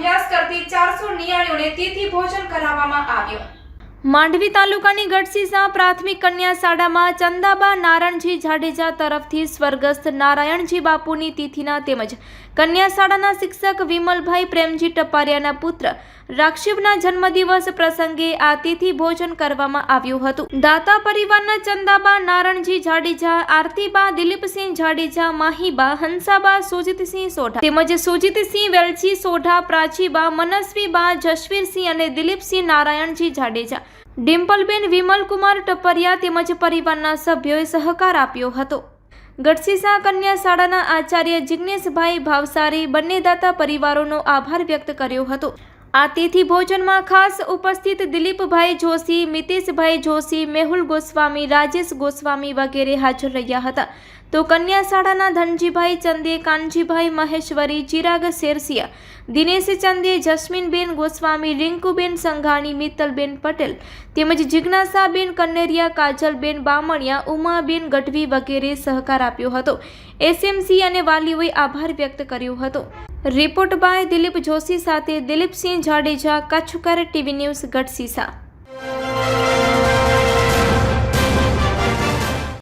અભ્યાસ કરતી ચારસો નિયાણીઓને તિથિ ભોજન કરાવવામાં આવ્યું. માંડવી તાલુકાની ગઢસીસા પ્રાથમિક કન્યા શાળામાં ચંદાબા નારાયણજી જાડેજા તરફથી સ્વર્ગસ્થ નારાયણજી બાપુની તિથિના તેમજ કન્યા શાળાના શિક્ષક વિમલભાઈ પ્રેમજી ટપારિયાના પુત્ર રાક્ષિબના જન્મદિવસ પ્રસંગે આ તિથિ ભોજન કરવામાં આવ્યું હતું. દાતા પરિવારના ચંદાબા, નારણજી જાડેજા, આરતીબા, દિલીપસિંહ જાડેજા, માહીબા, હંસાબા, સુજીતસિંહ સોઢા તેમજ સુજીતસિંહ વેલચી સોઢા, પ્રાચીબા, મનસ્વીબા જશવીરસિંહ અને દિલીપસિંહ નારાયણજી જાડેજા ડિમ્પલબેન વિમલકુમાર ટપરિયા તેમજ પરિવારના સભ્યોએ સહકાર આપ્યો હતો. ગઢસીસા કન્યા શાળાના આચાર્ય જિજ્ઞેશભાઈ ભાવસારી બંને દાતા પરિવારોનો આભાર વ્યક્ત કર્યો હતો. આ તિથિ ભોજનમાં ખાસ ઉપસ્થિત દિલીપભાઈ જોશી, મિતેશભાઈ જોશી, મેહુલ ગોસ્વામી, રાજેશ ગોસ્વામી વગેરે હાજર રહ્યા હતા. તો કન્યા શાળાના ધનજીભાઈ ચંદે, કાનજીભાઈ મહેશ્વરી, ચિરાગ શેરસિયા, દિનેશ ચંદે, જસ્મીનબેન ગોસ્વામી, રિંકુબેન સંઘાણી, મિત્તલબેન પટેલ તેમજ જિજ્ઞાસાબેન કન્નેરિયા, કાજલબેન બામણિયા, ઉમાબેન ગઢવી વગેરે સહકાર આપ્યો હતો. એસએમસી અને વાલીઓએ આભાર વ્યક્ત કર્યો હતો. રિપોર્ટ બાય દિલીપ જોશી સાથે દિલીપસિંહ જાડેજા કચ્છકર ટીવી ન્યૂઝ ગઢસીસા